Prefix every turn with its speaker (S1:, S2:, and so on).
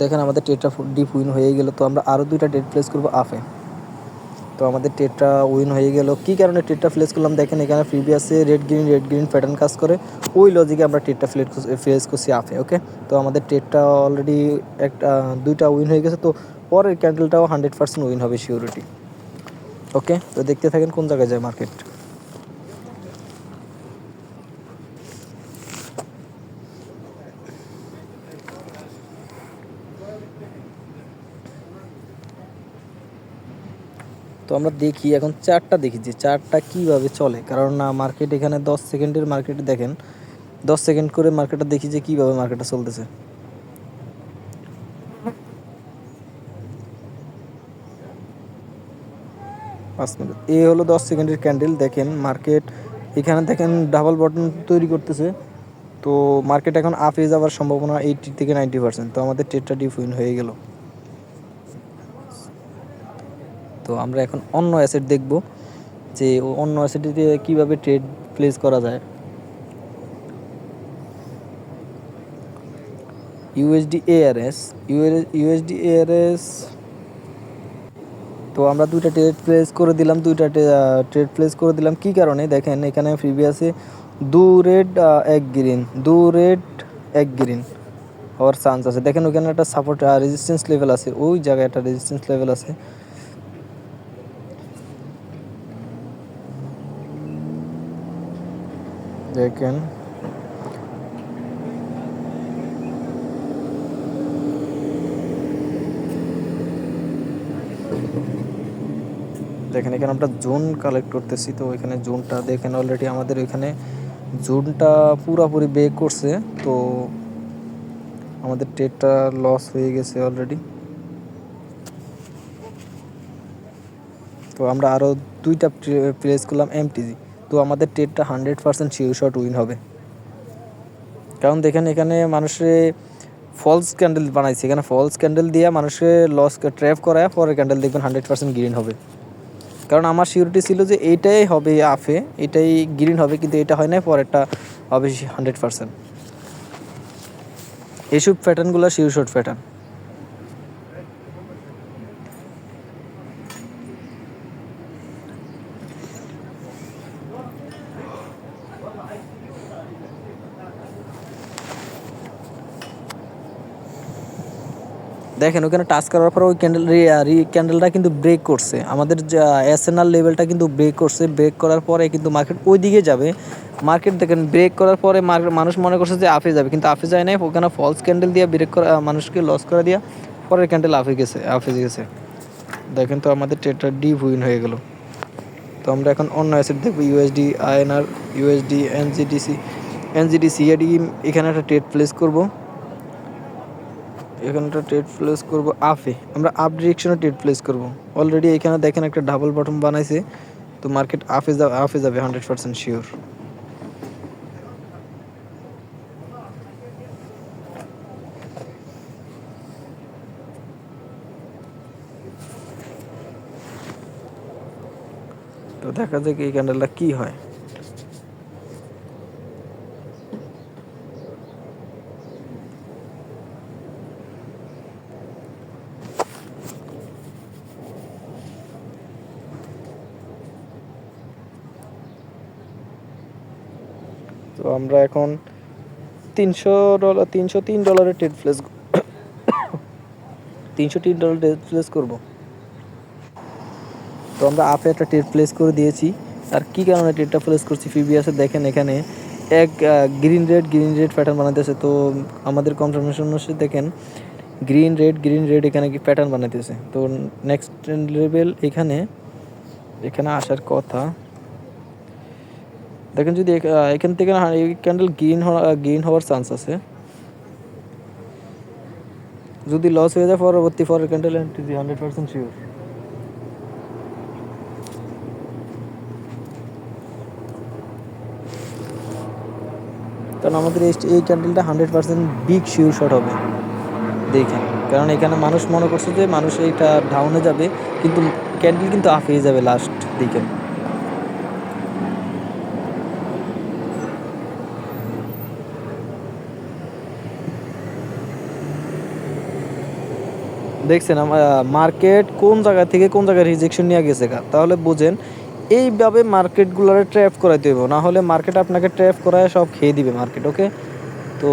S1: দেখেন আমাদের ট্রেডটা deep win হয়ে গেল, তো আমরা আরও দুইটা ডেট প্লেস করব আফে তো আমাদের ট্রেডটা উইন হয়ে গেল। কী কারণে ট্রেডটা প্লেস করলাম? দেখেন এখানে প্রিভিয়াসে red green red green pattern কাজ করে। ওই লজিকে আমরা ট্রেডটা ফ্লেট ফেস করছি আফে ওকে তো আমাদের ট্রেডটা অলরেডি একটা, দুইটা উইন হয়ে গেছে, তো পরের ক্যান্ডেলটাও হান্ড্রেড পার্সেন্ট উইন হবে সিউরিটি ওকে তো দেখতে থাকেন কোন জায়গায় যায় মার্কেট তো আমরা দেখি, এখন চারটা দেখি যে চারটা কীভাবে চলে। কারণ না মার্কেট এখানে দশ সেকেন্ডের মার্কেটে দেখেন। দশ সেকেন্ড করে মার্কেটটা দেখি যে কীভাবে মার্কেটটা চলতেছে। পাঁচ মিনিট। এ হলো দশ সেকেন্ডের ক্যান্ডেল দেখেন মার্কেট এখানে দেখেন ডাবল বটন তৈরি করতেছে। তো মার্কেট এখন আপে যাওয়ার সম্ভাবনা এইটি থেকে নাইনটি পার্সেন্ট তো আমাদের ট্রেডটা ডিপ উইন হয়ে গেল। তো আমরা এখন অন্য অ্যাসেট দেখব যে অন্য অ্যাসেটটিতে কীভাবে ট্রেড প্লেস করা যায়। ইউএসডি এআরএস ইউএসডি এআরএস তো আমরা দুইটা ট্রেড প্লেস করে দিলাম, দুইটা ট্রেড প্লেস করে দিলাম। কি কারণে? দেখেন, এখানে প্রিভিয়াসে দু রেড এক গ্রিন দু রেড এক গ্রিন হওয়ার চান্স আছে। দেখেন, ওখানে একটা সাপোর্ট রেজিস্ট্যান্স লেভেল আছে। ওই জায়গায় একটা রেজিস্ট্যান্স লেভেল আছে। দেখেন। দেখেন, এখানে আমরা জোন কালেক্ট করতেছি, তো এখানে জোনটা দেখেন অলরেডি আমাদের এখানে জোনটা পুরাপুরি বে করছে, তো আমাদের ট্রেডটা লস হয়ে গেছে অলরেডি তো আমরা আরও দুইটা প্লেস করলাম এমটিজি তো আমাদের ট্রেডটা hundred percent sure shot win হবে। কারণ দেখেন এখানে মানুষে ফলস ক্যান্ডেল বানাইছে। এখানে ফলস ক্যান্ডেল দিয়ে মানুষের লস ট্র্যাপ করায় পরে ক্যান্ডেল দেখবেন হান্ড্রেড পার্সেন্ট গ্রিন হবে। কারণ আমার সিউরিটি ছিল যে এইটাই হবে আফে এটাই গ্রিন হবে, কিন্তু এটা হয় না পরেরটা হবে হান্ড্রেড পার্সেন্ট এইসব প্যাটার্নগুলো শিওর শট প্যাটার্ন দেখেন, ওখানে টাচ করার পর ওই ক্যান্ডেল ক্যান্ডেলটা কিন্তু ব্রেক করছে। আমাদের এসএনআর লেভেলটা কিন্তু ব্রেক করছে। ব্রেক করার পরে কিন্তু মার্কেট ওই দিকে যাবে। মার্কেট দেখেন ব্রেক করার পরে মানুষ মনে করছে যে আফে যাবে। কিন্তু আফে যায় নাই। ওখানে ফলস ক্যান্ডেল দিয়ে ব্রেক করা মানুষকে লস করে দিয়া পরের ক্যান্ডেল আফে গেছে আফে গেছে। দেখেন তো আমাদের ট্রেডটা ডিপ উইন হয়ে গেল। তো আমরা এখন অন্য অ্যাসেট দেখব USD INR USD NGDC NGD CAD এখানে একটা ট্রেড প্লেস করব। এখানটা ট্রেড প্লেস করব আফে। আমরা আপ ডিরেকশনে ট্রেড প্লেস করব। অলরেডি এখানে দেখেন একটা ডাবল বটম বানাইছে। তো মার্কেট আফে যাবে আফে যাবে হান্ড্রেড পার্সেন্ট শিওর তো দেখা যাক এই ক্যান্ডেলটা কি হয়। তো আমরা এখন তিনশো ডলার, তিনশো তিন ডলারের ট্রেড প্লেস তিনশো তিন ডলার ট্রেড প্লেস করব। তো আমরা আপে একটা ট্রেড প্লেস করে দিয়েছি। আর কি কারণে ট্রেডটা প্লেস করছি ফিবিএসে দেখেন এখানে এক green red green red pattern বানাতেছে তো আমাদের কনফার্মেশন অনুসারে দেখেন গ্রিন রেড গ্রিন রেড এখানে কি প্যাটার্ন বানাইতেছে। তো নেক্সট লেভেল এখানে এখানে আসার কথা দেখেন যদি এখান থেকে না, এই ক্যান্ডেল গ্রিন গ্রিন হওয়ার চান্স আছে। যদি লস হয়ে যায় পরবর্তী পরের ক্যান্ডেল এন্ট্রি দি হান্ড্রেড পার্সেন্ট শিওর কারণ আমাদের এই ক্যান্ডেলটা hundred percent big sure shot হবে। দেখেন, কারণ এখানে মানুষ মনে করছে যে মানুষ এইটা ডাউনে যাবে, কিন্তু ক্যান্ডেল কিন্তু আফিয়ে যাবে লাস্ট দিকে। দেখছেন মার্কেট কোন জায়গা থেকে কোন জায়গায় রিজেকশন নিয়ে গেছে গা? তাহলে বুঝেন, এইভাবে মার্কেটগুলোরে ট্র্যাপ করাইতে হইব। না হলে মার্কেট আপনাকে ট্র্যাপ করায় সব খেয়ে দিবে মার্কেট ওকে তো